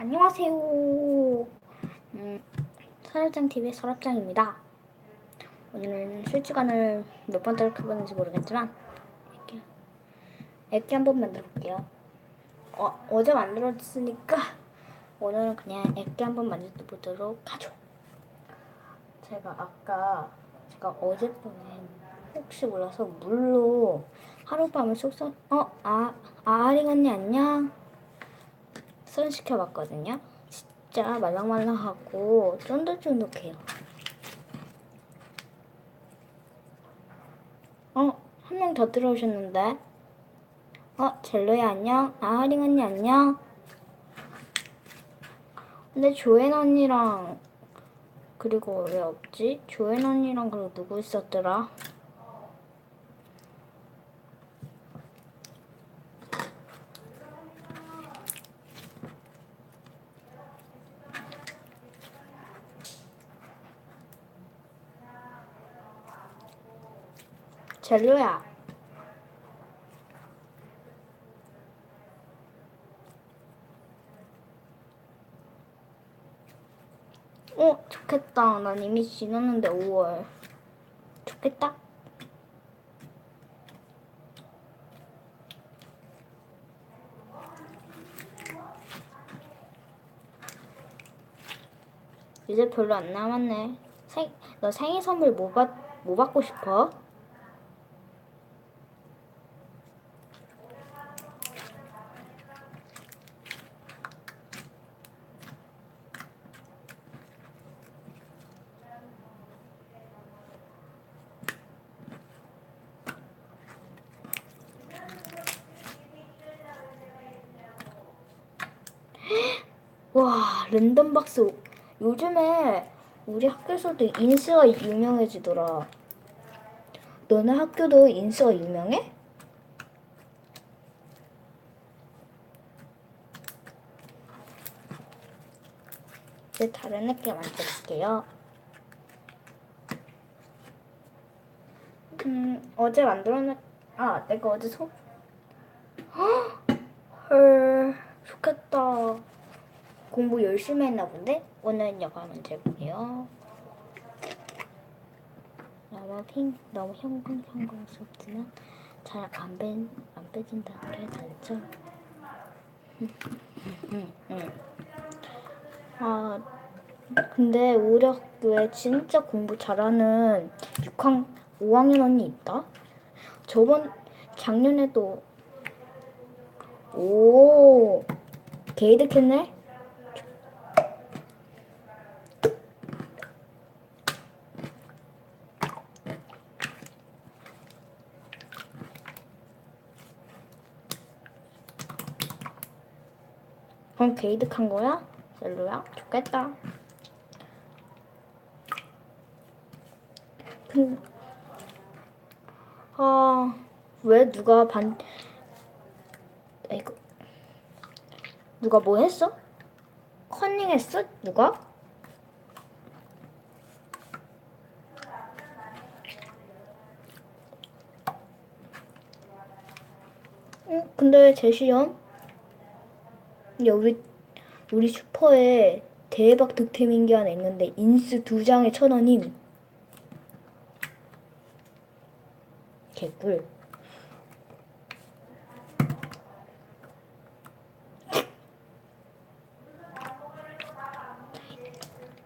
안녕하세요. 음, 서랍장 TV의 서랍장입니다. 오늘은 실시간을 몇 번登録해보는지 모르겠지만 액기, 액기 한번 만들어 볼게요. 어, 어제 만들었으니까 오늘은 그냥 액기 한번 만들어 보도록 하죠. 제가 아까 제가 어젯밤에 혹시 몰라서 물로 하룻밤을 쏙쏙 어? 아, 아아링 언니 안녕? 손 시켜봤거든요. 진짜 말랑말랑하고 쫀득쫀득해요. 어, 한 명 더 들어오셨는데. 어, 젤로야 안녕. 아 하링 언니 안녕. 근데 조엔 언니랑 그리고 왜 없지? 조엔 언니랑 그리고 누구 있었더라? 젤로야. 어, 좋겠다. 난 이미 지났는데 5월. 좋겠다. 이제 별로 안 남았네. 생, 너 생일 선물 뭐, 받, 뭐 받고 싶어? 와, 랜덤 박스. 요즘에 우리 학교에서도 인스가 유명해지더라. 너네 학교도 인스가 유명해? 이제 다른 애게 만들게요. 음, 어제 만들어놨, 아, 내가 어제 소, 헉! 헐, 좋겠다. 공부 열심히 했나 본데? 오늘은 이거 만들게요. 너무 핑, 너무 형광 형광스럽지만 잘안 빼, 안 빼진다는 게 단점. 아, 근데 우리 학교에 진짜 공부 잘하는 6학, 5학년 언니 있다? 저번, 작년에도, 오, 게이득했네? 그럼 게이득한 거야? 셀로야? 좋겠다. 근, 아, 왜 누가 반, 아이고, 누가 뭐 했어? 컨닝 했어? 누가? 응, 근데 제 시험? 야, 우리, 우리 슈퍼에 대박 득템인 게 하나 있는데, 인스 두 장에 천 원임. 개꿀.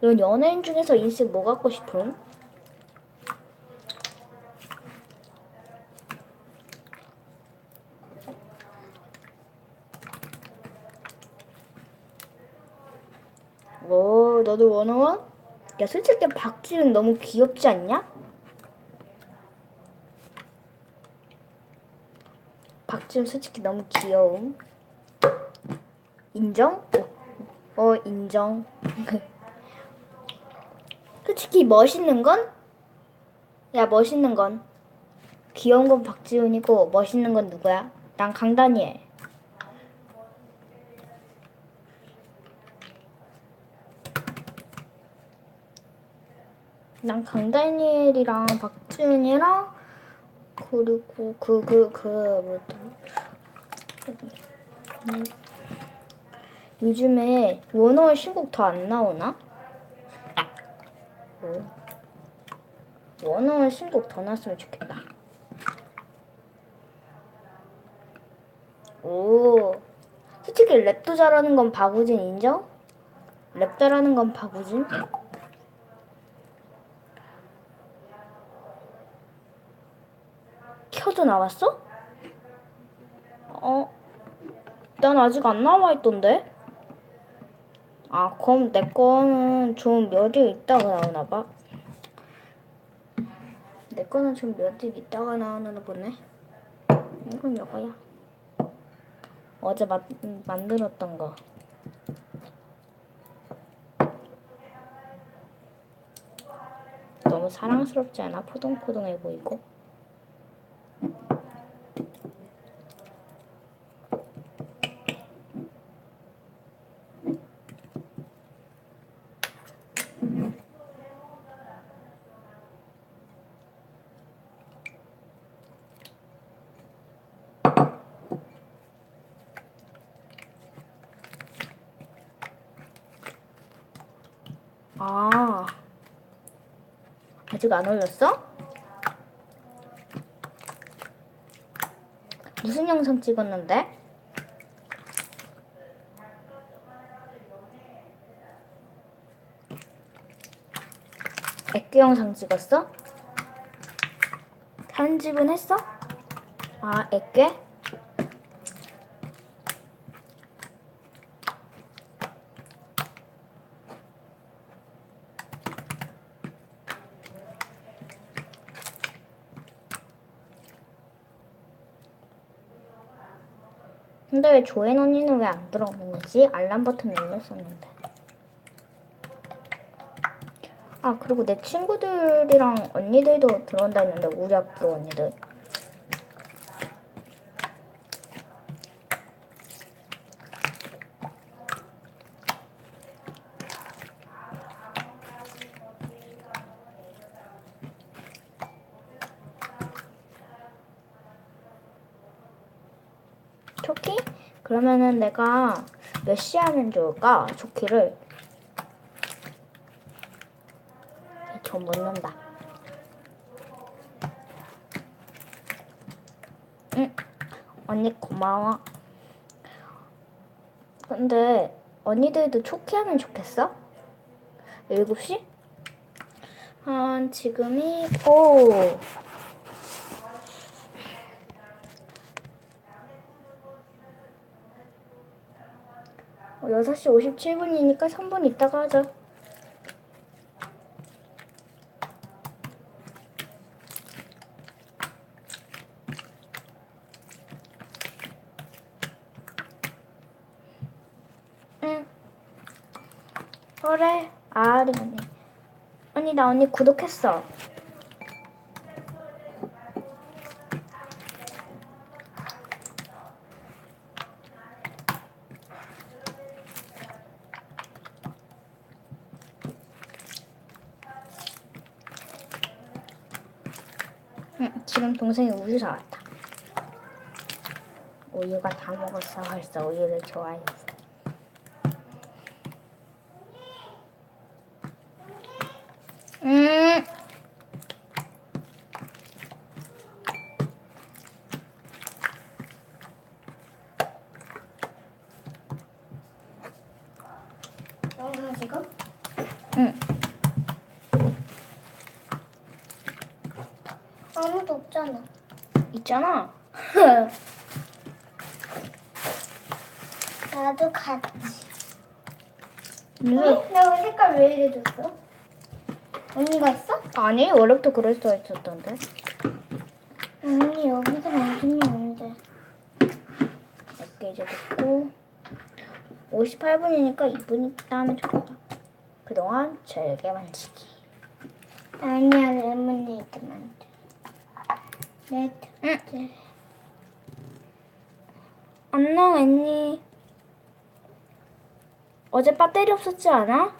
넌 연예인 중에서 인스 뭐 갖고 싶음? 오, 너도 원어원? 야, 솔직히 박지은 너무 귀엽지 않냐? 박지은 솔직히 너무 귀여움. 인정? 어, 어 인정. 솔직히 멋있는 건? 야, 멋있는 건? 귀여운 건 박지훈이고 멋있는 건 누구야? 난 강다니엘. 난 강다니엘이랑 박지훈이랑 그리고 그 그 그 뭐지? 요즘에 원어원 신곡 더 안 나오나? 어. 원어원 신곡 더 나왔으면 좋겠다. 오. 솔직히 랩도 잘하는 건 박우진 인정? 랩 잘하는 건 박우진? 켜져 나왔어? 어? 난 아직 안 나와 있던데? 아, 그럼 내 거는 좀몇일 있다가 나오나 봐. 내 거는 좀몇일 있다가 나오나 보네. 이건 이거야. 어제 마, 만들었던 거. 너무 사랑스럽지 않아? 포동포동해 보이고. 아. 아직 안 올렸어? 무슨 영상 찍었는데? 액기 영상 찍었어? 편집은 했어? 아, 액괴? 근데 왜 조엔 언니는 왜 안 들어오는 거지? 알람 버튼 눌렀었는데. 아 그리고 내 친구들이랑 언니들도 들어온다 했는데 우리 학교 언니들. 초키? 그러면은 내가 몇 시 하면 좋을까? 초키를 전못 넣는다. 응, 언니 고마워. 근데 언니들도 초키 하면 좋겠어? 7시? 한 지금이 오 6시 57분이니까 3분 있다가 하자. 응. 그래. 아, 네, 언니. 언니, 나 언니 구독했어. 응, 지금 동생이 우유 사왔다. 우유가 다 먹었어. 벌써 우유를 좋아했어. 음. 영상 지금? 응. 아무도 없잖아. 있잖아. 나도 같이. 내가 색깔 왜 이래 줬어? 언니가 있어? 아니 원래부터 그럴 수가 있었던데. 언니 여기서 게 없는데. 이렇게 이제 됐고 58분이니까 2분 있다 하면 좋겠다. 그동안 잘게 만지기. 아니야 레모네이드 만들. 네. 응. 안 나왔니? 어제 배터리 없었지 않아?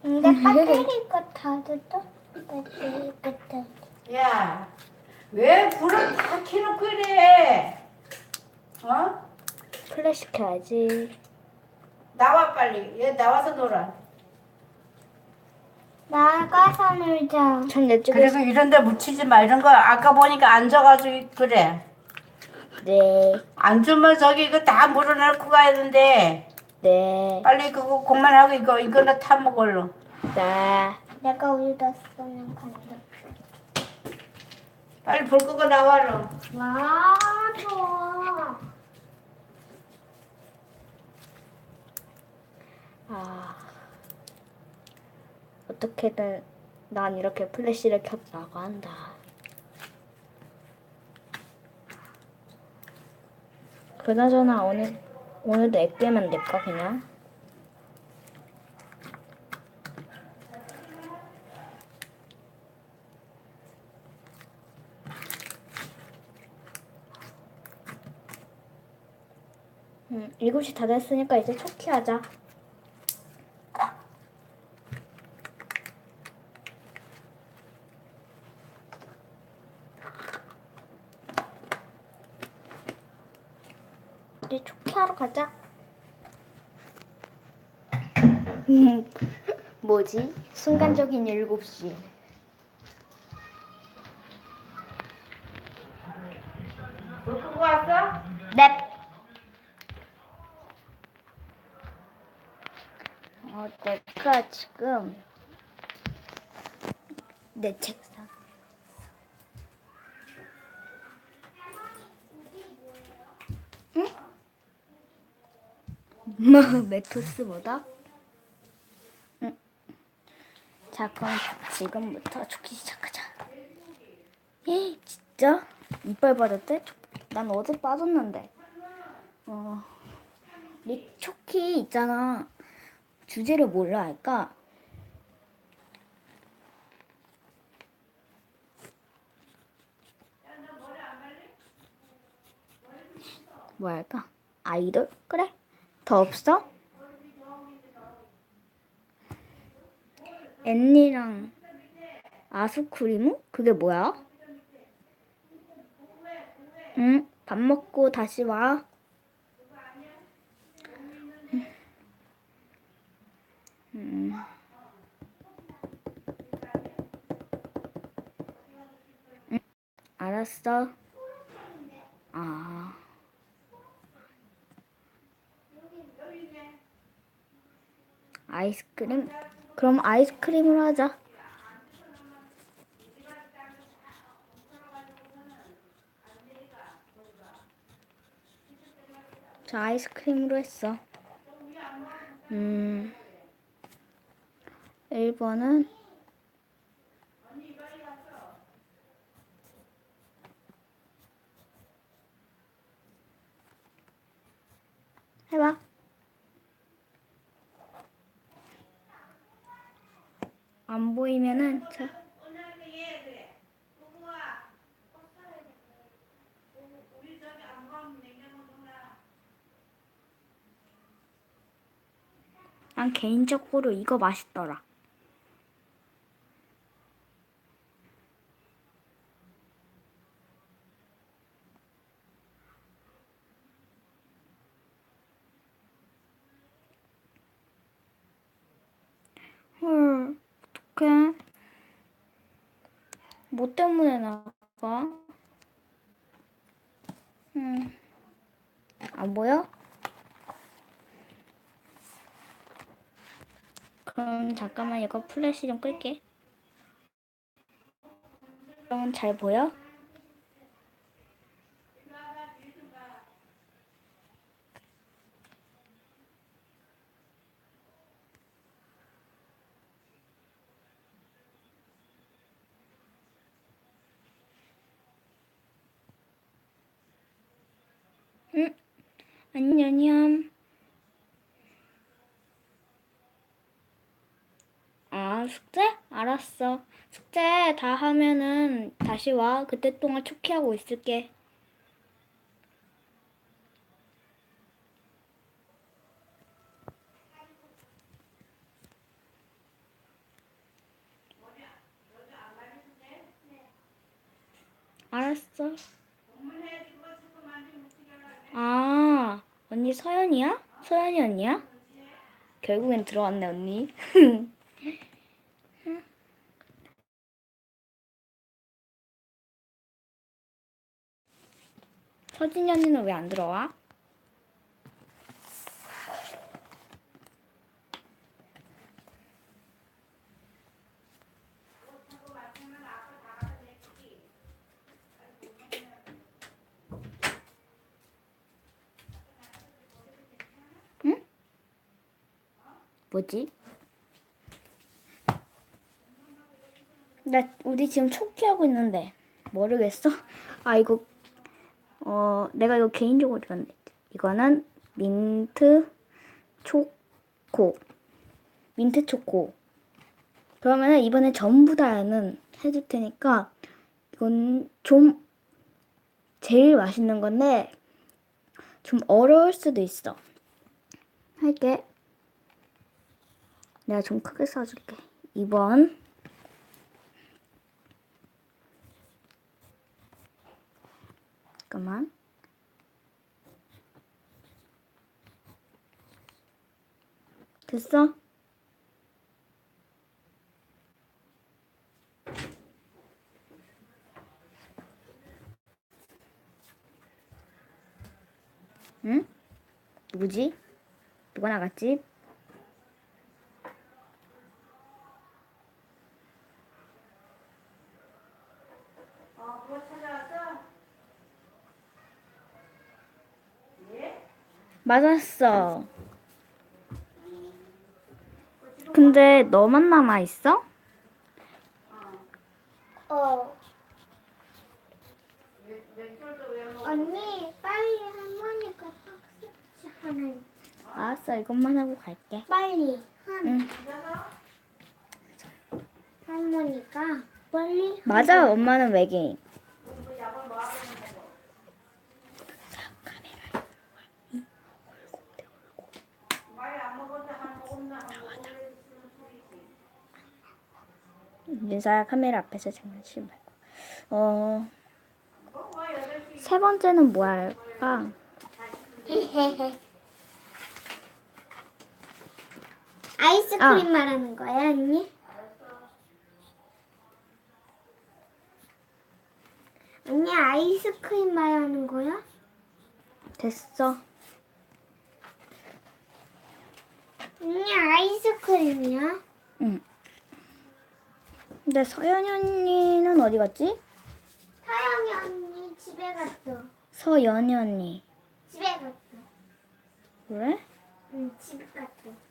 근데 배터리가 다 됐어? 끝에 끝에. 야, 왜 불을 다 켜놓고 이래? 어? 플래시 켜야지. 나와 빨리. 얘 나와서 놀아. 나가서 놀자. 전 이쪽에 그래서 이런 데 묻히지 마. 이런 거 아까 보니까 앉아가지고 그래. 네, 앉으면 저기 이거 다 물어넣고 가야 되는데 네, 빨리 그거 그만하고 이거 이거나 타 먹을로. 네. 내가 울었으면 간다. 빨리 불 끄고 나와라. 와, 좋아. 아, 어떻게든 난 이렇게 플래시를 켰다고 한다. 그나저나 오늘 오늘도 액땜면 될까 그냥? 음, 7시 다 됐으니까 이제 초키하자. 이제 가자. 음, 뭐지? 순간적인 7시. 불 끄고 왔어? 넵. 어, 내가 지금 내 책상. 응? 뭐 메토스보다? 응. 자, 그럼 지금부터 죽기 시작하자. 예, 진짜? 이빨 빠졌대? 난 어제 빠졌는데. 어, 리 초키 있잖아. 주제를 뭘로 할까? 뭐 할까? 아이돌? 그래. 더 없어? 앤니랑 아스크리무? 그게 뭐야? 응, 밥 먹고 다시 와. 음. 응, 알았어. 아. 아이스크림? 그럼 아이스크림으로 하자. 자, 아이스크림으로 했어. 음. 1번은 해봐. 안 보이면은 자. 난 개인적으로 이거 맛있더라. 헐, 어떡해. 뭐 때문에 나가? 음, 안 보여? 그럼 잠깐만 이거 플래시 좀 끌게. 그럼 잘 보여? 안녕. 아, 숙제? 알았어. 숙제 다 하면은 다시 와. 그때 동안 초키하고 있을게. 알았어. 언니 서연이야? 서연이 언니야? 결국엔 들어왔네, 언니. 서진이 언니는 왜 안 들어와? 응? 뭐지? 나 우리 지금 초기 하고 있는데 모르겠어. 아 이거 어 내가 이거 개인적으로 줬는데 이거는 민트 초코 민트 초코. 그러면은 이번에 전부 다는 해줄 테니까 이건 좀 제일 맛있는 건데 좀 어려울 수도 있어. 할게. 내가 좀 크게 써줄게. 2번. 잠깐만. 됐어? 응? 누구지? 누가 나갔지? 어, 그거 찾아왔어? 예? 맞았어. 근데 너만 남아 있어? 어. 언니, 빨리 할머니가 박스 하나. 알았어, 이것만 하고 갈게. 빨리. 한 응. 할머니가 빨리. 맞아, 엄마는 외계인. 많이 안 먹었는데 한 모금나 한 모금 윤사야 카메라 앞에서 장난치지 말고. 어, 세 번째는 뭐 할까? 아이스크림 아. 말하는 거야, 언니? 언니 아이스크림 말하는 거야? 됐어. 언니 아이스크림이야? 응. 근데 서연이 언니는 어디 갔지? 사영이 언니 집에 갔어. 서연이 언니. 집에 갔어. 그래? 응, 집에 갔어.